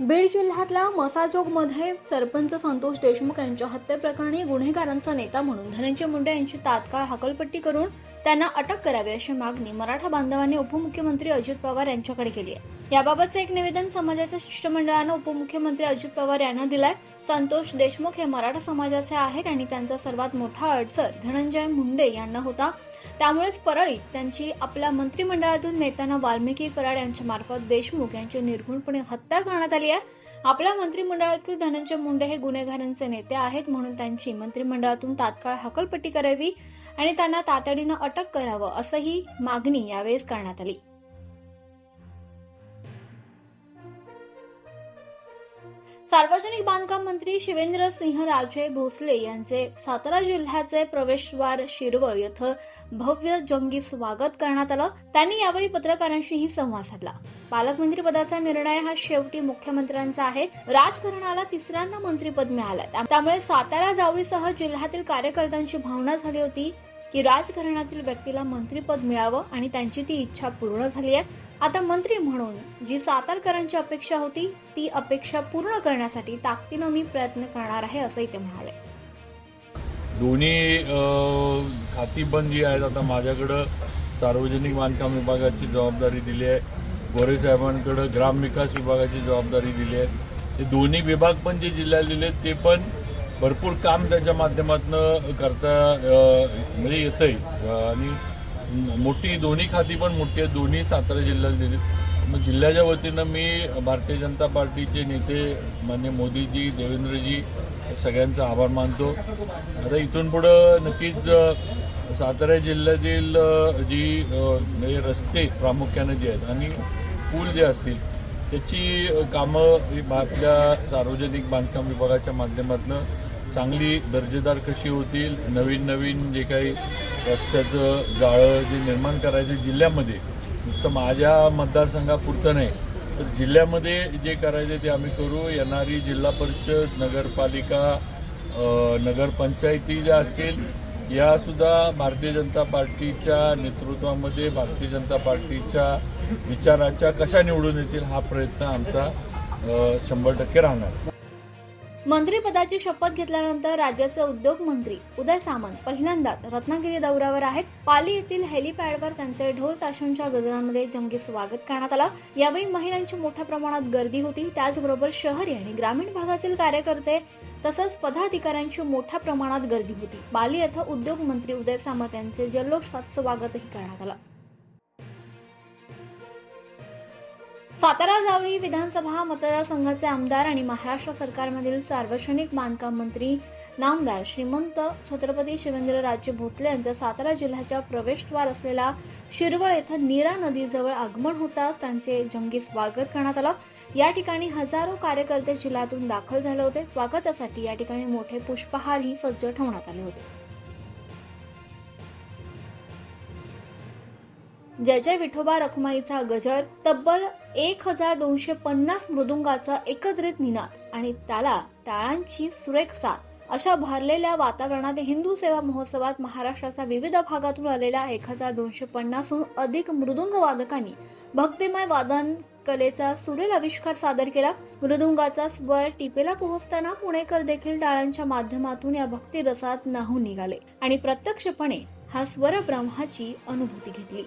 बीड जिल्ह्यातल्या मसाजोगमध्ये सरपंच संतोष देशमुख यांच्या हत्येप्रकरणी गुन्हेगारांचा नेता म्हणून धनंजय मुंडे यांची तात्काळ हकलपट्टी करून त्यांना अटक करावी अशी मागणी मराठा बांधवांनी उपमुख्यमंत्री अजित पवार यांच्याकडे केली आहे. याबाबतचं एक निवेदन समाजाच्या शिष्टमंडळानं उपमुख्यमंत्री अजित पवार यांना दिलाय. संतोष देशमुख हे मराठा समाजाचे आहेत आणि त्यांचा सर्वात मोठा अडसर धनंजय मुंडे यांना होता. त्यामुळेच परळीत त्यांची आपल्या मंत्रिमंडळातील नेत्यांना वाल्मिकी कराड यांच्या मार्फत देशमुख यांची निर्घुणपणे हत्या करण्यात आली आहे. आपल्या मंत्रिमंडळातील धनंजय मुंडे हे गुन्हेगारांचे नेते आहेत म्हणून त्यांची मंत्रिमंडळातून तात्काळ हकलपट्टी करावी आणि त्यांना तातडीनं अटक करावं असंही मागणी यावेळेस करण्यात आली. सार्वजनिक बांधकाम मंत्री शिवेंद्र सिंह राजे भोसले यांचे सातारा जिल्ह्याचे प्रवेशद्वार शिरवळ येथे भव्य जंगी स्वागत करण्यात आलं. त्यांनी यावेळी पत्रकारांशीही संवाद साधला. पालकमंत्री पदाचा निर्णय हा शेवटी मुख्यमंत्र्यांचा आहे. राजकारणाला तिसऱ्यांदा मंत्रीपद मिळालं त्या- त्यामुळे सातारा जावळीसह जिल्ह्यातील कार्यकर्त्यांची भावना झाली होती. की राजकारणातील व्यक्तीला मंत्रीपद मिळावं आणि त्यांची ती इच्छा पूर्ण झाली आहे. आता मंत्री म्हणून जी सातारकरांची अपेक्षा होती ती अपेक्षा पूर्ण करण्यासाठी ताकदीनं मी प्रयत्न करणार आहे असंही ते म्हणाले. दोन्ही अ, खाती पण जी आहेत आता माझ्याकडं सार्वजनिक बांधकाम विभागाची जबाबदारी दिली आहे. गोरे साहेबांकडं ग्रामविकास विभागाची जबाबदारी दिली आहे. ते दोन्ही विभाग पण जे जिल्ह्यात दिले ते पण भरपूर काम त्याच्या माध्यमातून करता म्हणजे येतं आहे आणि मोठी दोन्ही खाती पण मोठी आहेत. दोन्ही सातारा जिल्ह्यात दिली. मग जिल्ह्याच्या वतीनं मी भारतीय जनता पार्टीचे नेते मान्य मोदीजी देवेंद्रजी सगळ्यांचा आभार मानतो. आता इथून पुढं नक्कीच सातारा जिल्ह्यातील जी म्हणजे रस्ते प्रामुख्याने जे आहेत आणि पूल जे असतील त्याची कामं ही आपल्या सार्वजनिक बांधकाम विभागाच्या माध्यमातून चांगली दर्जेदार कशी होतील नवीन नवीन जे काही रस्त्याचं जाळं जे निर्माण करायचं जिल्ह्यामध्ये नुसतं माझ्या मतदारसंघापुरतं नाही तर जिल्ह्यामध्ये जे करायचे ते आम्ही करू. येणारी जिल्हा परिषद नगरपालिका नगरपंचायती ज्या असेल यासुद्धा भारतीय जनता पार्टीच्या नेतृत्वामध्ये भारतीय जनता पार्टीच्या विचाराच्या कशा निवडून येतील हा प्रयत्न आमचा शंभर टक्के राहणार. मंत्रीपदाची शपथ घेतल्यानंतर राज्याचे उद्योग मंत्री उदय सामंत पहिल्यांदाच रत्नागिरी दौऱ्यावर आहेत. पाली येथील हेलिपॅडवर त्यांचे ढोल ताशांच्या गजरांमध्ये जंगी स्वागत करण्यात आलं. यावेळी महिलांची मोठ्या प्रमाणात गर्दी होती. त्याचबरोबर शहरी आणि ग्रामीण भागातील कार्यकर्ते तसंच पदाधिकाऱ्यांची मोठ्या प्रमाणात गर्दी होती. पाली येथे उद्योग मंत्री उदय सामंत यांचे जल्लोषात स्वागतही करण्यात आलं. सातारा जावळी विधानसभा मतदारसंघाचे आमदार आणि महाराष्ट्र सरकारमधील सार्वजनिक बांधकाम मंत्री नामदार श्रीमंत छत्रपती शिवेंद्रराजे भोसले यांचा सातारा जिल्ह्याच्या प्रवेशद्वार असलेल्या शिरवळ येथे नीरा नदीजवळ आगमन होताच त्यांचे जंगी स्वागत करण्यात आलं. या ठिकाणी हजारो कार्यकर्ते जिल्ह्यातून दाखल झाले होते. स्वागतासाठी या ठिकाणी मोठे पुष्पहारही सज्ज ठेवण्यात आले होते. जय जय विठोबा रखुमाईचा गजर तब्बल एक हजार दोनशे पन्नास मृदुंगाचा एकत्रित निनाद आणि त्याला टाळांची सुरेख साथ अशा भरलेल्या वातावरणात हिंदू सेवा महोत्सवात महाराष्ट्राच्या विविध भागातून आलेल्या एक हजार दोनशे पन्नासहून अधिक मृदुंग वादकांनी भक्तिमय वादन कलेचा सुरेल आविष्कार सादर केला. मृदुंगाचा स्वर टिपेला पोहोचताना पुणेकर देखील टाळांच्या माध्यमातून या भक्तिरसात नाहून निघाले आणि प्रत्यक्षपणे हा स्वर ब्रह्माची अनुभूती घेतली.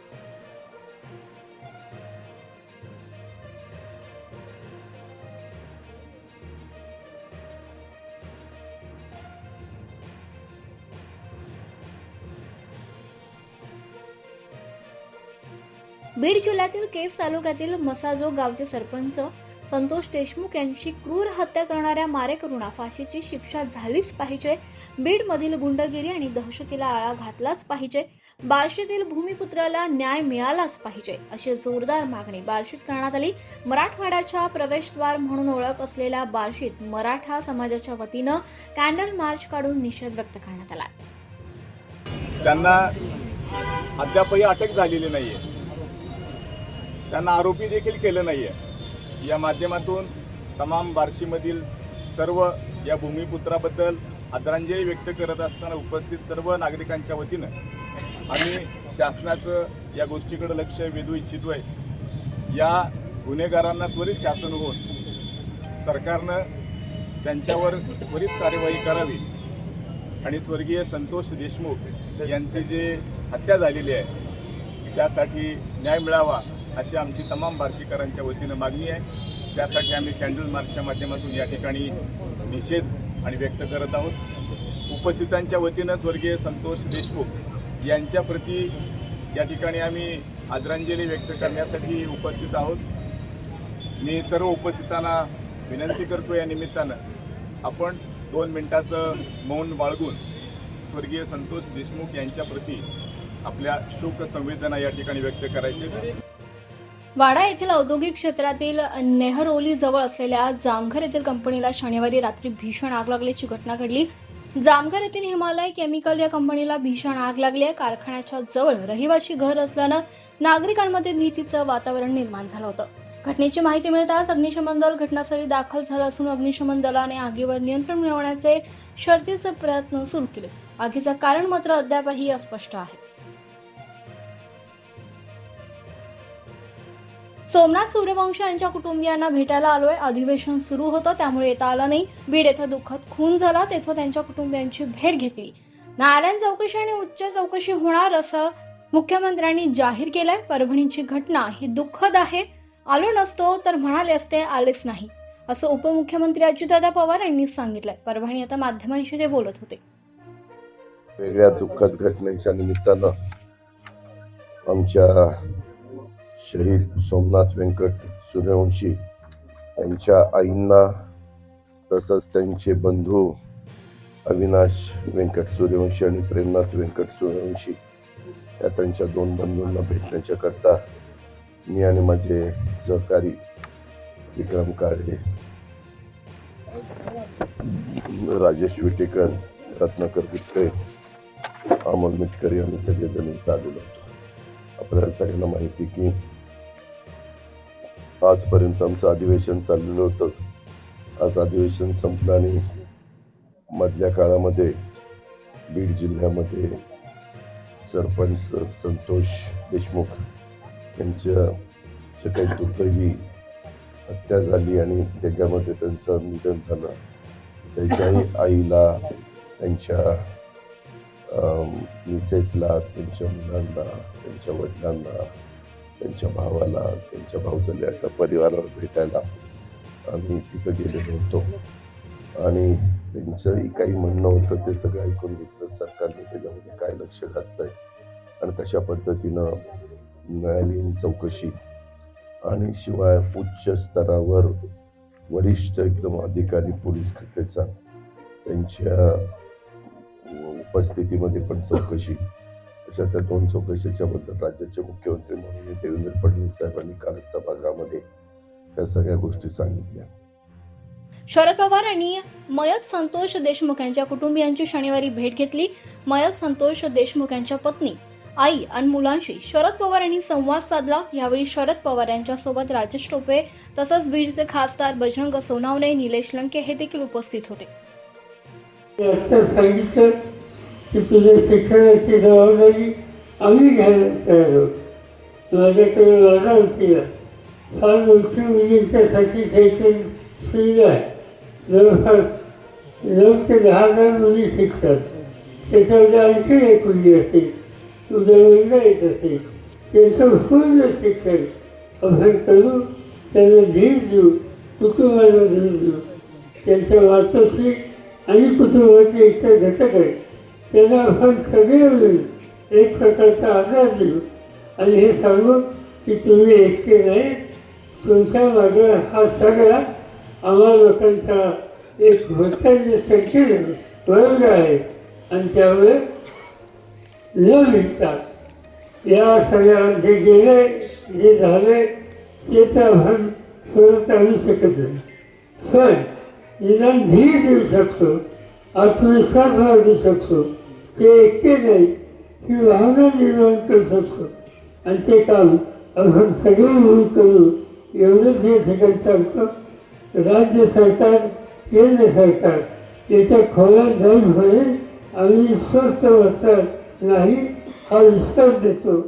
बीड जिल्ह्यातील केस तालुक्यातील मसाजो गावचे सरपंच संतोष देशमुख यांची क्रूर हत्या करणाऱ्या मारेकरूंना फाशीची शिक्षा झालीच पाहिजे. बीडमधील गुंडगिरी आणि दहशतीला आळा घातलाच पाहिजे. बार्शीतील भूमिपुत्राला न्याय मिळालाच पाहिजे अशी जोरदार मागणी बार्शीत करण्यात आली. मराठवाड्याच्या प्रवेशद्वार म्हणून ओळख असलेल्या बार्शीत मराठा समाजाच्या वतीनं कॅन्डल मार्च काढून निषेध व्यक्त करण्यात आला. त्यांना अद्यापही अटक झालेली नाहीये. त्यांना आरोपी देखील केलं नाही आहे या माध्यमातून तमाम बार्शीमधील सर्व या भूमिपुत्राबद्दल आदरांजली व्यक्त करत असताना उपस्थित सर्व नागरिकांच्या वतीनं आम्ही शासनाचं या गोष्टीकडे लक्ष वेधू इच्छितो आहे या गुन्हेगारांना त्वरित शासन होऊन सरकारनं त्यांच्यावर त्वरित कार्यवाही करावी आणि स्वर्गीय संतोष देशमुख यांची जे हत्या झालेली आहे त्यासाठी न्याय मिळावा अशी आमची तमाम बार्शीकरांच्या वतीनं मागणी आहे. त्यासाठी आम्ही कॅन्डल मार्चच्या माध्यमातून या ठिकाणी निषेध आणि व्यक्त करत आहोत. उपस्थितांच्या वतीनं स्वर्गीय संतोष देशमुख यांच्याप्रती या ठिकाणी आम्ही आदरांजली व्यक्त करण्यासाठी उपस्थित आहोत. मी सर्व उपस्थितांना विनंती करतो या निमित्तानं आपण दोन मिनिटाचं मौन बाळगून स्वर्गीय संतोष देशमुख यांच्याप्रती आपल्या शोक संवेदना या ठिकाणी व्यक्त करायचे. वाडा येथील औद्योगिक क्षेत्रातील नेहरोली जवळ असलेल्या जामघर येथील कंपनीला शनिवारी रात्री भीषण आग लागल्याची घटना घडली. जामघर येथील हिमालय केमिकल या कंपनीला भीषण आग लागली आहे. कारखान्याच्या जवळ रहिवाशी घर असल्यानं नागरिकांमध्ये भीतीचं वातावरण निर्माण झालं होतं. घटनेची माहिती मिळताच अग्निशमन दल घटनास्थळी दाखल झालं असून अग्निशमन दलाने आगीवर नियंत्रण मिळवण्याचे शर्तीचे प्रयत्न सुरू केले. आगीचं कारण मात्र अद्यापही अस्पष्ट आहे. सोमनाथ सूर्यवंशी यांच्या कुटुंबियांना भेटायला आलोय. अधिवेशन सुरू होतं त्यामुळे येता आलं नाही. बीड येथे दुःखद खून झाला तेथे त्यांच्या कुटुंबियांची भेट घेतली. नारायण चौकशी आणि उच्च चौकशी होणार असं मुख्यमंत्र्यांनी जाहीर केलंय. परभणीची घटना ही दुःखद आहे. आलो नसतो तर म्हणाले असते आलेच नाही. असं उपमुख्यमंत्री अजितदादा पवार यांनी सांगितलंय. परभणी आता माध्यमांशी ते बोलत होते. वेगळ्या दुःखद घटनेच्या निमित्तानं आमच्या शहीद सोमनाथ व्यंकट सूर्यवंशी यांच्या आईंना तसंच त्यांचे बंधू अविनाश व्यंकट सूर्यवंशी आणि प्रेमनाथ व्यंकट सूर्यवंशी या त्यांच्या दोन बंधूंना भेटण्याच्या करता मी आणि माझे सहकारी विक्रम काळे राजेश विटेकर रत्नाकर पिटकळे अमोल मिटकरी आम्ही सगळेजण चालू लागतो आपल्याला सगळ्यांना माहिती की आजपर्यंत आमचं अधिवेशन चाललेलं होतं आज अधिवेशन संपलं आणि मधल्या काळामध्ये बीड जिल्ह्यामध्ये सरपंच संतोष देशमुख यांच्या जे काही दुर्दैवी हत्या झाली आणि त्याच्यामध्ये त्यांचं निधन झालं. त्यांच्याही आईला त्यांच्या मिसेसला त्यांच्या मुलांना त्यांच्या वडिलांना त्यांच्या भावाला त्यांच्या भाऊजले असं परिवाराला भेटायला आम्ही तिथं गेलेलो होतो. आणि त्यांचंही काही म्हणणं होतं ते सगळं ऐकून घेतलं सरकारने त्याच्यामध्ये काय लक्ष घातलंय आणि कशा पद्धतीनं न्यायालयीन चौकशी आणि शिवाय उच्च स्तरावर वरिष्ठ एकदम अधिकारी पोलीस खात्याचा त्यांच्या उपस्थितीमध्ये पण चौकशी अशा त्या दोन चौकशीच्या बद्दल राज्याचे मुख्यमंत्री म्हणून देवेंद्र फडणवीस साहेबांनी काल सभागृहामध्ये या सगळ्या गोष्टी सांगितल्या. शरद पवार यांनी मयत संतोष देशमुख यांच्या कुटुंबियांची शनिवारी भेट घेतली. मयत संतोष देशमुख यांच्या पत्नी आई आणि मुलांशी शरद पवार यांनी संवाद साधला. यावेळी शरद पवार यांच्या सोबत राजेश टोपे तसंच बीडचे खासदार बजरंग सोनावणे निलेश लंके हे देखील उपस्थित होते. की तुझ्या शिक्षणाची जबाबदारी आम्ही घ्यायला तयार आहोत माझ्याकडे माझा होती फार उच्च मुलींच्यासाठी शैक्षणिक सुविधा आहे. जवळपास नऊ ते दहा हजार मुली शिकतात. त्याच्यामध्ये आणखी एक मुली असेल तुझा मुलगा येत असेल. त्यांचं पूर्ण शिक्षण. आपण करू त्यांना धीर देऊ कुटुंबाला धीर देऊ. त्यांच्या वाचोशी आणि कुटुंबाचे इतर घटक आहेत. त्याला आपण सगळे मिळून एक प्रकारचा आधार देऊ. आणि हे सांगू की तुम्ही एकटे नाही तुमच्या मागे हा सगळा आम्हा लोकांचा एक भक्तांचे संख्येने वर्ग आहे. आणि त्यामुळे न मिळता या सगळ्या जे गेले जे झाले ते तर आपण परत आणू शकत नाही. पण निदान धीर देऊ शकतो आत्मविश्वास वाढू शकतो. ते एकटे नाही ही भावना निर्माण करू शकतो आणि ते काम आपण सगळे मिळून करू एवढंच हे ठिकाणी सांगतो राज्य सरकार केंद्र सरकार याच्या खोलात जाऊन होईल आम्ही स्वस्त बसणार नाही हा विश्वास देतो.